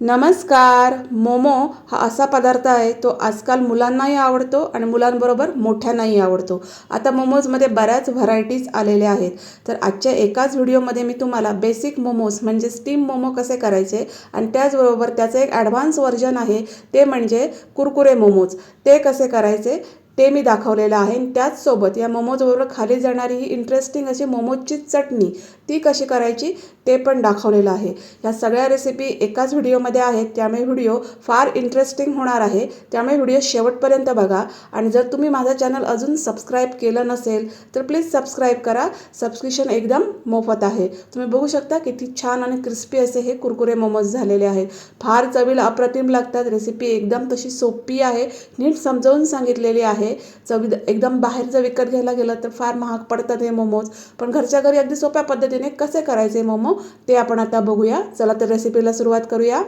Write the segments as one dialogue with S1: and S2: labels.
S1: नमस्कार. मोमो हा असा पदार्थ आहे तो आजकाल मुलांनाही आवडतो आणि मुलांबरोबर मोठ्यांनाही आवडतो. आता मोमोजमध्ये बऱ्याच व्हरायटीज आलेल्या आहेत. तर आजच्या एकाच व्हिडिओमध्ये मी तुम्हाला बेसिक मोमोज म्हणजे स्टीम मोमो कसे करायचे आणि त्याचबरोबर त्याचं एक ॲडव्हान्स व्हर्जन आहे ते म्हणजे कुरकुरे मोमोज ते कसे करायचे? ते मी दाखवलेलं आहे. आणि त्याचसोबत या मोमोजबरोबर खाली जाणारी ही इंटरेस्टिंग अशी मोमोजची चटणी ती कशी करायची ते पण दाखवलेलं आहे. ह्या सगळ्या रेसिपी एकाच व्हिडिओमध्ये आहेत. त्यामुळे व्हिडिओ फार इंटरेस्टिंग होणार आहे. त्यामुळे व्हिडिओ शेवटपर्यंत बघा. आणि जर तुम्ही माझं चॅनल अजून सबस्क्राईब केलं नसेल तर प्लीज सबस्क्राईब करा. सबस्क्रिप्शन एकदम मोफत आहे. तुम्ही बघू शकता किती छान आणि क्रिस्पी असे हे कुरकुरे मोमोज झालेले आहेत. फार चवीला अप्रतिम लागतात. रेसिपी एकदम तशी सोपी आहे. नीट समजावून सांगितलेली आहे. चवी एकदम बाहेर जर विकत घ्यायला गेलं तर फार महाग पडतात हे मोमोज. पण घरच्या घरी अगदी सोप्या पद्धतीने कसे करायचे मोमो ते आपण आता बघूया. चला तर रेसिपीला सुरुवात करूया.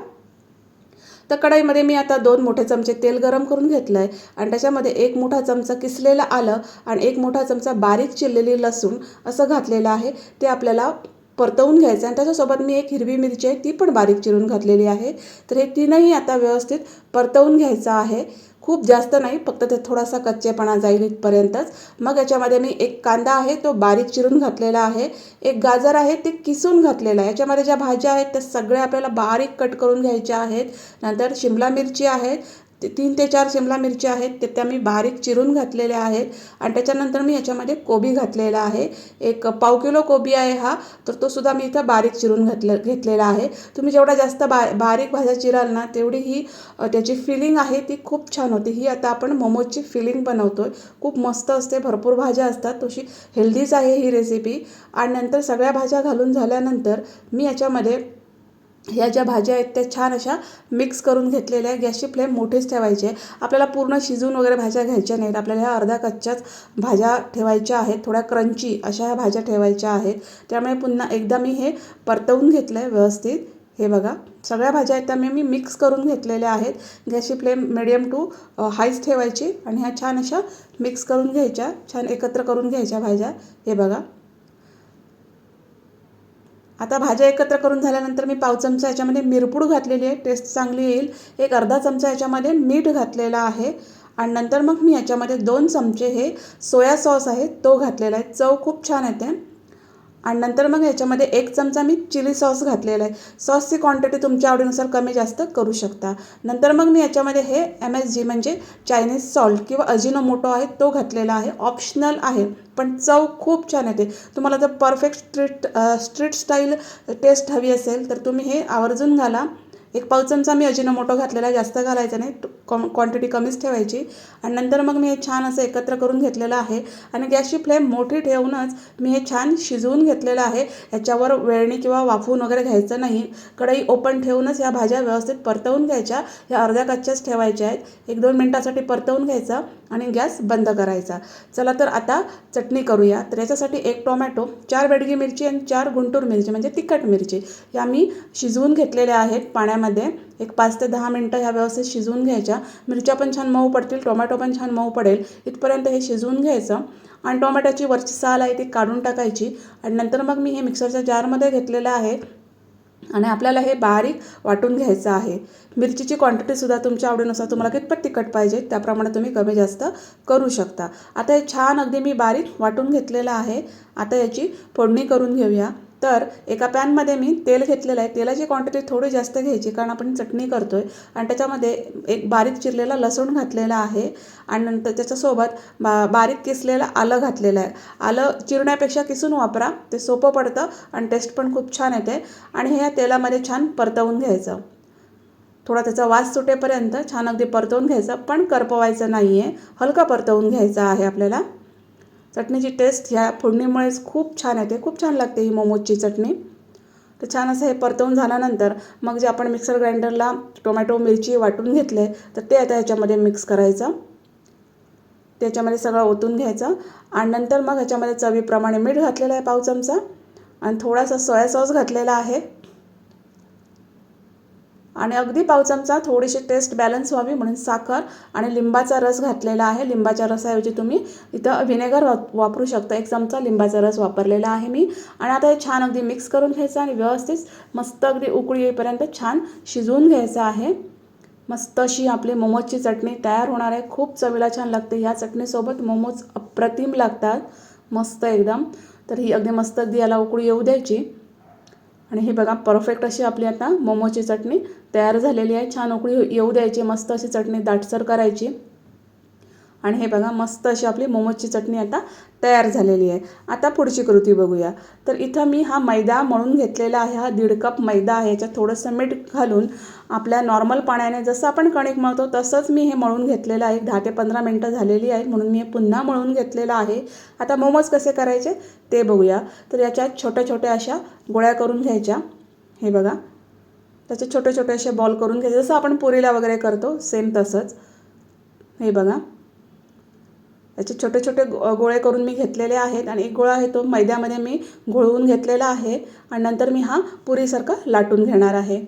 S1: तर कढईमध्ये मी आता दोन मोठे चमचे तेल गरम करून घेतलं आहे आणि त्याच्यामध्ये एक मोठा चमचा किसलेलं आलं आणि एक मोठा चमचा बारीक चिरलेली लसूण असं घातलेलं आहे. ते आपल्याला परतवून घ्यायचं आणि त्याच्यासोबत मी एक हिरवी मिरची आहे ती पण बारीक चिरून घातलेली आहे. तर हे तीनही आता व्यवस्थित परतवून घ्यायचं आहे. खूप जास्त नाही फक्त ते थोडासा कच्चेपणा जाईल इथपर्यंतच. मग याच्यामध्ये मी एक कांदा आहे तो बारीक चिरून घातलेला आहे. एक गाजर आहे ते किसून घातलेलं आहे. याच्यामध्ये ज्या भाज्या आहेत त्या सगळ्या आपल्याला बारीक कट करून घ्यायच्या आहेत. नंतर शिमला मिरची आहे ते तीन ते चार शिमला मिरच्या आहेत ते त्या मी बारीक चिरून घातलेल्या आहेत आणि त्याच्यानंतर मी याच्यामध्ये कोबी घातलेला आहे. एक पाव किलो कोबी आहे हा तर तो सुद्धा मी इथं बारीक चिरून घातले घेतलेला आहे. तुम्ही जेवढा जास्त बा बारीक भाज्या चिराल ना तेवढी ही त्याची फिलिंग आहे ती खूप छान होती. ही आता आपण मोमोजची फिलिंग बनवतो आहे खूप मस्त असते भरपूर भाज्या असतात तशी हेल्दीच आहे ही रेसिपी आणि नंतर सगळ्या भाज्या घालून झाल्यानंतर मी याच्यामध्ये ह्या ज्या भाज्या आहेत त्या छान अशा मिक्स करून घेतलेल्या आहे गॅसची फ्लेम मोठीच ठेवायची. आहे आपल्याला पूर्ण शिजून वगैरे भाज्या घ्यायच्या नाहीत. आपल्याला ह्या अर्ध्या कच्च्याच भाज्या ठेवायच्या आहेत. थोड्या क्रंची अशा ह्या भाज्या ठेवायच्या आहेत. त्यामुळे पुन्हा एकदा मी हे परतवून घेतलं आहे व्यवस्थित. हे बघा सगळ्या भाज्या आहेत. त्या मी मी मिक्स करून घेतलेल्या आहेत. गॅसची फ्लेम मिडियम टू हायच ठेवायची आणि ह्या छान अशा मिक्स करून घ्यायच्या. छान एकत्र करून घ्यायच्या भाज्या. हे बघा. आता भाज्या एकत्र करून झाल्यानंतर मी पाव चमचा याच्यामध्ये मिरपूड घातलेली आहे. टेस्ट चांगली येईल. एक अर्धा चमचा याच्यामध्ये मीठ घातलेला आहे. आणि नंतर मग मी याच्यामध्ये दोन चमचे हे सोया सॉस आहे तो घातलेला आहे. चव खूप छान येते. आणि नंतर मग ह्याच्यामध्ये एक चमचा मी चिली सॉस घातलेला आहे. सॉसची क्वांटिटी तुमच्या आवडीनुसार कमी जास्त करू शकता. नंतर मग मी याच्यामध्ये हे एम एस जी म्हणजे चायनीज सॉल्ट किंवा अजिनोमोटो आहे तो घातलेला आहे. ऑप्शनल आहे पण चव खूप छान येते. तुम्हाला जर perfect street street style taste हवी असेल तर तुम्ही हे आवर्जून घाला. एक पाव चमचा मी अजिनोमोटो घातलेला आहे जास्त घालायचा नाही. कॉम क्वांटिटी कमीच ठेवायची. आणि नंतर मग मी हे छान असं एकत्र करून घेतलेलं आहे. आणि गॅसची फ्लेम मोठी ठेवूनच मी हे छान शिजवून घेतलेलं आहे. याच्यावर वेळणी किंवा वाफवून वगैरे घ्यायचं नाही. कढई ओपन ठेवूनच या भाज्या व्यवस्थित परतवून घ्यायच्या. ह्या अर्ध्या कच्च्याच ठेवायच्या आहेत. एक दोन मिनटासाठी परतवून घ्यायचा. आणि गॅस बंद करायचा. चला तर आता चटणी करूया. तर याच्यासाठी एक टोमॅटो चार बेडगी मिरची आणि चार गुंटूर मिरची म्हणजे तिखट मिरची. या मी शिजवून घेतलेल्या आहेत पाण्यामध्ये. एक पाच ते दहा मिनटं ह्या व्यवस्थित शिजवून घ्यायच्या. मिरच्या पण छान मऊ पडतील टोमॅटो पण छान मऊ पडेल. इथपर्यंत हे शिजवून घ्यायचं. आणि टोमॅटोची वरची साल आहे ती काढून टाकायची. आणि नंतर मग मी हे मिक्सरच्या जारमध्ये घेतलेलं आहे. आणि आपल्याला हे बारीक वाटून घ्यायचं आहे. मिरचीची क्वांटिटीसुद्धा तुमच्या आवडीनुसार तुम्हाला कितपत तिखट पाहिजे त्याप्रमाणे तुम्ही कमी जास्त करू शकता. आता हे छान अगदी मी बारीक वाटून घेतलेलं आहे. आता याची फोडणी करून घेऊया. तर एका पॅनमध्ये मी तेल घेतलेलं आहे. तेलाची क्वांटिटी थोडी जास्त घ्यायची कारण आपण चटणी करतो आहे आणि त्याच्यामध्ये एक बारीक चिरलेला लसूण घातलेला आहे. आणि नंतर त्याच्यासोबत बा बारीक किसलेलं आलं घातलेलं आहे. आलं चिरण्यापेक्षा किसून वापरा ते सोपं पडतं आणि टेस्ट पण खूप छान येते. आणि हे या तेलामध्ये छान परतवून घ्यायचं. थोडा त्याचा वास सुटेपर्यंत छान अगदी परतवून घ्यायचं पण करपवायचं नाही आहे हलका परतवून घ्यायचा आहे आपल्याला. चटणीची टेस्ट ह्या फोडणीमुळेच खूप छान येते. खूप छान लागते ही मोमोजची चटणी. तर छान असं हे परतवून झाल्यानंतर मग जे आपण मिक्सर ग्राइंडरला टोमॅटो मिरची वाटून घेतले तर ते आता ह्याच्यामध्ये मिक्स करायचं. त्याच्यामध्ये सगळं ओतून घ्यायचं. आणि नंतर मग ह्याच्यामध्ये चवीप्रमाणे मीठ घातलेलं आहे पाव चमचा. आणि थोडासा सोया सॉस घातलेला आहे. आणि अगदी पाव चमचा थोडीशी टेस्ट बॅलन्स व्हावी म्हणून साखर आणि लिंबाचा रस घातलेला आहे. लिंबाच्या रसाऐवजी तुम्ही इथं व्हिनेगर वापरू शकता. एक चमचा लिंबाचा रस वापरलेला आहे मी. आणि आता हे छान अगदी मिक्स करून घ्यायचं आणि व्यवस्थित मस्त अगदी उकळी येईपर्यंत छान शिजवून घ्यायचं आहे. मस्त अशी आपली मोमोजची चटणी तयार होणार आहे. खूप चवीला छान लागते ह्या चटणीसोबत. मोमोज अप्रतिम लागतात. मस्त एकदम. तर ही अगदी मस्त अगदी याला उकळी येऊ द्यायची. आणि हे बघा परफेक्ट अशी आपली आता मोमोची चटणी तयार झालेली आहे. छान उकळी येऊ द्यायची मस्त अशी चटणी दाटसर करायची. आणि हे बघा मस्त अशी आपली मोमोजची चटणी आता तयार झालेली आहे. आता पुढची कृती बघूया. तर इथं मी हा मैदा मळून घेतलेला आहे. हा दीड कप मैदा आहे. याच्यात थोडंसं मीठ घालून आपल्या नॉर्मल पाण्याने जसं आपण कणिक मळतो तसंच मी हे मळून घेतलेलं आहे. दहा ते पंधरा मिनटं झालेली आहेत म्हणून मी हे पुन्हा मळून घेतलेलं आहे. आता मोमोज कसे करायचे ते बघूया. तर याच्यात छोट्या छोट्या अशा गोळ्या करून घ्यायच्या. हे बघा. त्याचे छोटे छोटे असे बॉल करून घ्यायचे जसं आपण पुरीला वगैरे करतो सेम तसंच. हे बघा. याचे छोटे छोटे गो गोळे करून मी घेतलेले आहेत आणि एक गोळा आहे तो मैद्यामध्ये मी घोळवून घेतलेला आहे आणि नंतर मी हा पुरीसारखा लाटून घेणार आहे.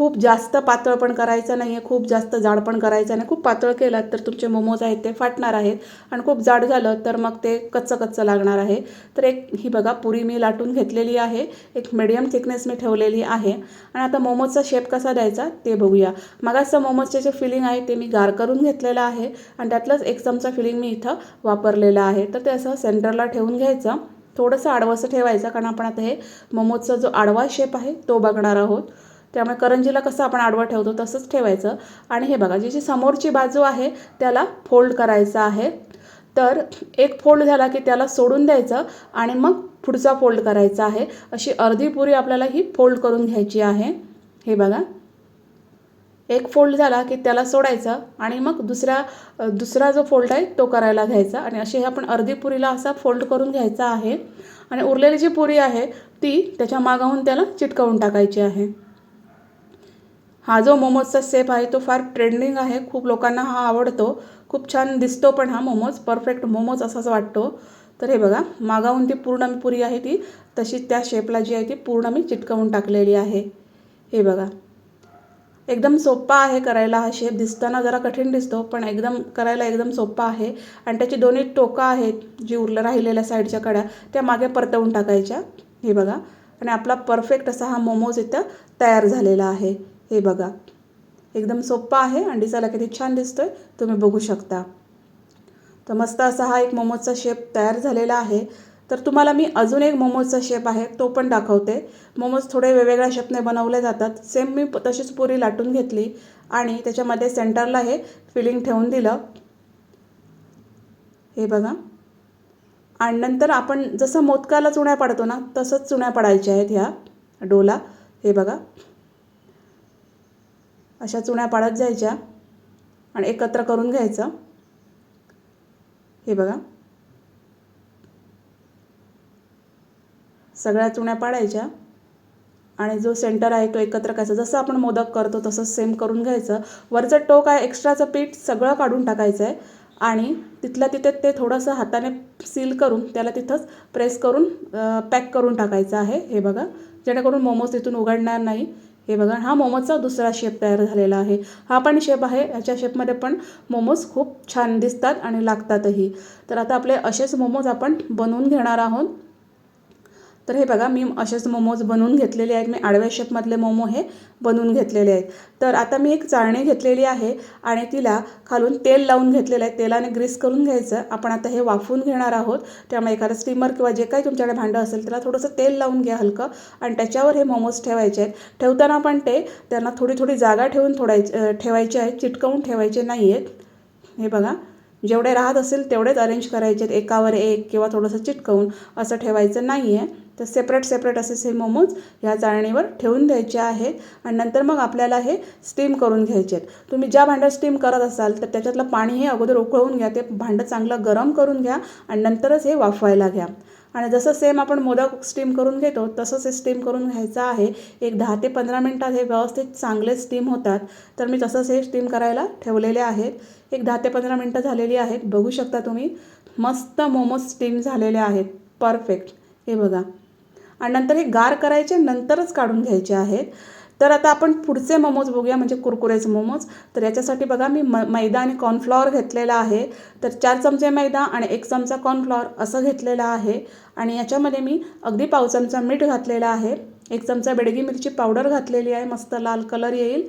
S1: खूप जास्त पातळ पण करायचं नाही आहे खूप जास्त जाड पण करायचं नाही. खूप पातळ केलात तर तुमचे मोमोज आहेत ते फाटणार आहेत. आणि खूप जाड झालं तर मग ते कच्चं कच्चं लागणार आहे. तर एक ही बघा पुरी मी लाटून घेतलेली आहे. एक मिडियम थिकनेस मी ठेवलेली आहे. आणि आता मोमोजचा शेप कसा द्यायचा ते बघूया. मगाचं मोमोजचे जे फिलिंग आहे ते मी गार करून घेतलेलं आहे. आणि त्यातलंच एक चमचा फिलिंग मी इथं वापरलेलं आहे. तर ते असं सेंटरला ठेवून घ्यायचं. थोडंसं आडवंसं ठेवायचं कारण आपण आता हे मोमोजचा जो आडवा शेप आहे तो बघणार आहोत. त्यामुळे करंजीला कसं आपण आडवं ठेवतो तसंच ठेवायचं. आणि हे बघा जी जी समोरची बाजू आहे त्याला फोल्ड करायचं आहे. तर एक फोल्ड झाला की त्याला सोडून द्यायचं आणि मग पुढचा फोल्ड करायचा आहे. अशी अर्धी पुरी आपल्याला ही फोल्ड करून घ्यायची आहे. हे बघा. एक फोल्ड झाला की त्याला सोडायचं आणि मग दुसऱ्या दुसरा जो फोल्ड आहे तो करायला घ्यायचा. आणि अशी आपण अर्धी पुरीला असा फोल्ड करून घ्यायचा आहे. आणि उरलेली जी पुरी आहे ती त्याच्या मागाहून त्याला चिटकवून टाकायची आहे. हा जो मोमोजचा सेप आहे तो फार ट्रेंडिंग आहे. खूप लोकांना हा आवडतो. खूप छान दिसतो पण हा मोमोज परफेक्ट मोमोज असाच वाटतो. तर हे बघा मागाहून ती पूर्ण पुरी आहे ती. तशी त्या शेपला जी आहे ती पूर्ण मी चिटकवून टाकलेली आहे. हे बघा. एकदम सोप्पा आहे करायला हा शेप दिसताना जरा कठीण दिसतो पण एकदम करायला एकदम सोप्पा आहे. आणि त्याची दोन्ही टोकं आहेत जी उरलं राहिलेल्या साईडच्या कड्या त्या मागे परतवून टाकायच्या. हे बघा. आणि आपला परफेक्ट असा हा मोमोज इथं तयार झालेला आहे. हे बघा. एकदम सोप्पा आहे. आणि दिसायला किती छान दिसतोय. तुम्ही बघू शकता. तर मस्त असा हा एक मोमोजचा शेप तयार झालेला आहे. तर तुम्हाला मी अजून एक मोमोजचा शेप आहे. तो पण दाखवते. मोमोज थोडे वेगवेगळ्या शेपने बनवले जातात. सेम मी तशीच पुरी लाटून घेतली. आणि त्याच्यामध्ये सेंटरला हे फिलिंग ठेवून दिलं. हे बघा. आणि नंतर आपण जसं मोदकाला चुण्या पाडतो ना तसंच चुण्या पाडायच्या आहेत ह्या डोला. हे बघा. अशा चुण्या पाडत जायच्या आणि एकत्र करून घ्यायचं. हे बघा. सगळ्या चुण्या पाडायच्या आणि जो सेंटर आहे तो एकत्र करायचा. जसं आपण मोदक करतो तसं सेम करून घ्यायचं. वरचं टोक आहे एक्स्ट्राचं पीठ सगळं काढून टाकायचं आहे. आणि तिथल्या तिथे ते थोडंसं हाताने सील करून त्याला तिथंच प्रेस करून पॅक करून टाकायचं आहे. हे बघा. जेणेकरून मोमोज तिथून उघडणार नाही. हे बघा हा मोमोजचा दुसरा शेप तयार झालेला आहे. हा पण शेप आहे ह्याच्या शेपमध्ये पण मोमोज खूप छान दिसतात आणि लागतातही. तर आता आपले असेच मोमोज आपण बनवून घेणार आहोत. तर हे बघा मी असेच मोमोज बनवून घेतलेले आहेत. मी आडव्या शेपमधले मोमो हे बनवून घेतलेले आहेत. तर आता मी एक चाळणी घेतलेली आहे आणि तिला खालून तेल लावून घेतलेलं आहे. तेलाने ग्रीस करून घ्यायचं. आपण आता हे वाफवून घेणार आहोत. त्यामुळे एखादं स्टीमर किंवा जे काही तुमच्याकडे भांडं असेल त्याला थोडंसं तेल लावून घ्या हलकं. आणि त्याच्यावर हे मोमोज ठेवायचे आहेत. ठेवताना पण ते त्यांना थोडी थोडी जागा ठेवून थोडायचे ठेवायचे आहेत चिटकवून ठेवायचे नाही आहेत हे बघा जेवढे राहत असेल तेवढेच अरेंज करायचे आहेत. एकावर एक किंवा थोडंसं चिटकवून असं ठेवायचं नाही आहे तर सेपरेट सेपरेट असेच हे मोमोज ह्या चाळणीवर ठेवून द्यायचे आहेत. आणि नंतर मग आपल्याला हे स्टीम करून घ्यायचे आहेत. तुम्ही ज्या भांड्यात स्टीम करत असाल तर त्याच्यातलं पाणी हे अगोदर उकळवून घ्या. ते भांडं चांगलं गरम करून घ्या आणि नंतरच हे वाफवायला घ्या. आणि जसं सेम आपण मोदक स्टीम करून घेतो तसंच हे स्टीम करून घ्यायचं आहे. एक दहा ते पंधरा मिनटात हे व्यवस्थित चांगले स्टीम होतात. तर मी तसंच हे स्टीम करायला ठेवलेले आहेत. एक दहा ते पंधरा मिनटं झालेली आहेत. बघू शकता तुम्ही मस्त मोमोज स्टीम झालेले आहेत. परफेक्ट हे बघा. आणि नंतर हे गार करायचे नंतरच काढून घ्यायचे आहेत. तर आता आपण पुढचे मोमोज बघूया म्हणजे कुरकुरेचे मोमोज तर याच्यासाठी बघा मी म मैदा आणि कॉर्नफ्लॉवर घेतलेला आहे. तर चार चमचे मैदा आणि एक चमचा कॉर्नफ्लॉवर असं घेतलेलं आहे. आणि याच्यामध्ये मी अगदी पाव चमचा मीठ घातलेला आहे. एक चमचा बेडगी मिरची पावडर घातलेली आहे. मस्त लाल कलर येईल.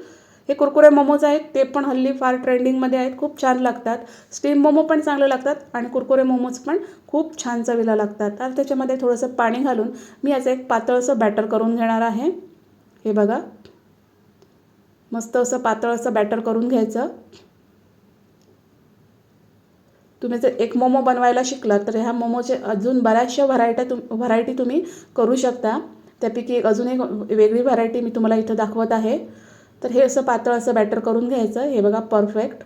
S1: हे कुरकुरे मोमोज आहेत ते पण हल्ली फार ट्रेंडिंगमध्ये आहेत खूप छान लागतात. स्टीम मोमो पण चांगले लागतात आणि कुरकुरे मोमोज पण खूप छान चवीला लागतात. तर त्याच्यामध्ये थोडंसं पाणी घालून मी याचं एक पातळसं बॅटर करून घेणार आहे. हे बघा. मस्त असं पातळ असं बॅटर करून घ्यायचं. तुम्ही जर एक मोमो बनवायला शिकलात तर ह्या मोमोचे अजून बऱ्याचशा व्हरायट्या तुम व्हरायटी तुम्ही करू शकता. त्यापैकी अजून एक वेगळी व्हरायटी मी तुम्हाला इथं दाखवत आहे. तर हे असं पातळ असं बॅटर करून घ्यायचं. हे बघा परफेक्ट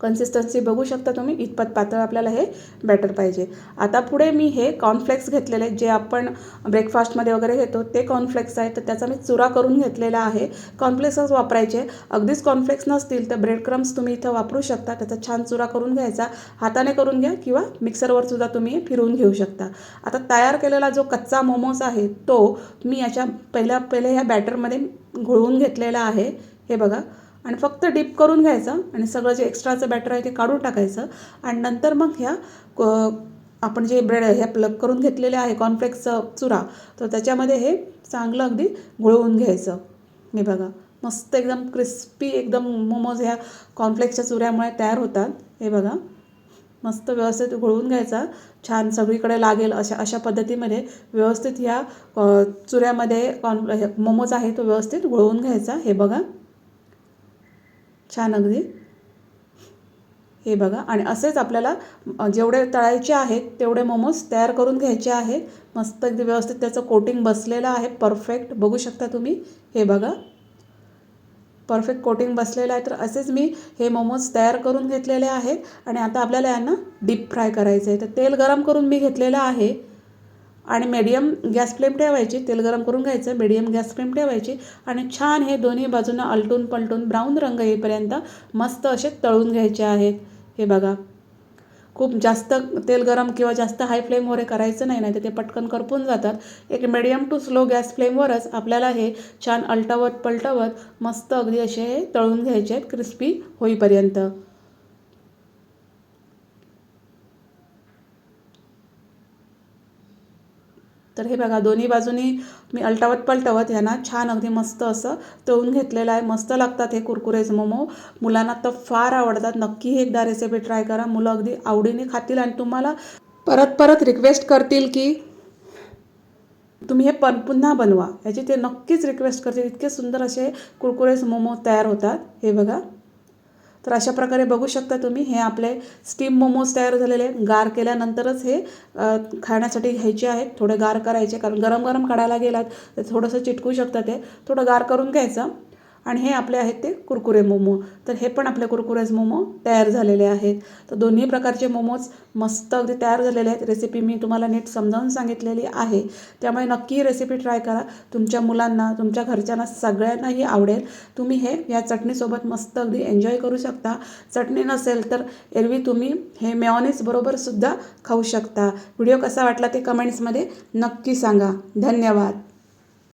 S1: कन्सिस्टन्सी बघू शकता तुम्ही. इतपत पातळ आपल्याला हे बॅटर पाहिजे. आता पुढे मी हे कॉर्नफ्लेक्स घेतलेले जे आपण ब्रेकफास्टमध्ये वगैरे घेतो ते कॉर्नफ्लेक्स आहे तर त्याचा मी चुरा करून घेतलेला आहे. कॉर्नफ्लेक्सच वापरायचे. अगदीच कॉर्नफ्लेक्स नसतील तर ब्रेड क्रम्स तुम्ही इथं वापरू शकता. त्याचा छान चुरा करून घ्यायचा. हाताने करून घ्या किंवा मिक्सरवर सुद्धा तुम्ही फिरवून घेऊ शकता. आता तयार केलेला जो कच्चा मोमोज आहे तो मी याच्या पहिल्या पहिले ह्या बॅटरमध्ये घोळवून घेतलेला आहे. हे बघा. आणि फक्त डीप करून घ्यायचं आणि सगळं जे एक्स्ट्राचं बॅटर आहे ते काढून टाकायचं. आणि नंतर मग ह्या आपण जे ब्रेड ह्या प्लग करून घेतलेले आहे कॉर्नफ्लेक्सचं चुरा तर त्याच्यामध्ये हे चांगलं अगदी घोळवून घ्यायचं. हे बघा मस्त एकदम क्रिस्पी एकदम मोमोज ह्या कॉर्नफ्लेक्सच्या चुऱ्यामुळे तयार होतात. हे बघा मस्त व्यवस्थित घोळवून घ्यायचा. छान सगळीकडे लागेल अशा अशा पद्धतीमध्ये व्यवस्थित ह्या चुऱ्यामध्ये कॉर्न मोमोज आहे तो व्यवस्थित घोळवून घ्यायचा. हे बघा. छान अगदी. हे बघा. आणि असेच आपल्याला जेवढे तळायचे आहेत तेवढे मोमोज तयार करून घ्यायचे आहेत. मस्त अगदी व्यवस्थित त्याचं कोटिंग बसलेलं आहे. परफेक्ट बघू शकता तुम्ही. हे बघा. परफेक्ट कोटिंग बसलेलं आहे. तर असेच मी हे मोमोज तयार करून घेतलेले आहेत. आणि आता आपल्याला यांना डीप फ्राय करायचं आहे तर तेल गरम करून मी घेतलेलं आहे. आणि मीडियम गॅस फ्लेम ठेवायची तेल गरम करून घ्यायचं मीडियम गॅस फ्लेम ठेवायची आणि छान हे दोन्ही बाजूनं आलटून पलटून ब्राऊन रंग येईपर्यंत मस्त असे तळून घ्यायचे आहेत. हे बघा. खूप जास्त तेल गरम किंवा जास्त हाय फ्लेमवर करायचं नाही नाही तर ते पटकन करपून जातात. एक मिडियम टू स्लो गॅस फ्लेमवरच आपल्याला हे छान अलटवत पलटवत मस्त अगदी असे हे तळून घ्यायचे आहेत क्रिस्पी होईपर्यंत. तर हे बघा दोन्ही बाजूनी मी अलटावत पलटवत ह्यांना छान अगदी मस्त असं तळून घेतलेलं आहे. मस्त लागतात हे कुरकुरेज मोमो. मुलांना तर फार आवडतात. नक्की ही एकदा रेसिपी ट्राय करा. मुलं अगदी आवडीने खातील आणि तुम्हाला परत परत रिक्वेस्ट करतील की तुम्ही हे पण पुन्हा बनवा. याची ते नक्कीच रिक्वेस्ट करतील. इतके सुंदर असे कुरकुरेज मोमो तयार होतात. हे बघा. तर अशा प्रकारे बघू शकता तुम्ही हे आपले स्टीम मोमोज तयार झालेले आहेत. गार केल्यानंतरच हे खाण्यासाठी घ्यायचे आहेत. थोडे गार करायचे कारण गरम गरम काढायला गेलात तर थोडंसं चिटकू शकतं ते. थोडं गार करून घ्यायचं. आणि हे आपले आहेत ते कुरकुरे मोमो. तर हे पण आपले कुरकुरेज मोमो तयार झालेले आहेत. तर दोन्ही प्रकारचे मोमोज मस्त अगदी तयार झालेले आहेत. रेसिपी मी तुम्हाला नीट समजावून सांगितलेली आहे. त्यामुळे नक्की रेसिपी ट्राय करा. तुमच्या मुलांना तुमच्या घरच्यांना सगळ्यांनाही आवडेल. तुम्ही हे या चटणीसोबत मस्त अगदी एन्जॉय करू शकता. चटणी नसेल तर एरवी तुम्ही हे मेऑनिस बरोबरसुद्धा खाऊ शकता. व्हिडिओ कसा वाटला ते कमेंट्समध्ये नक्की सांगा. धन्यवाद.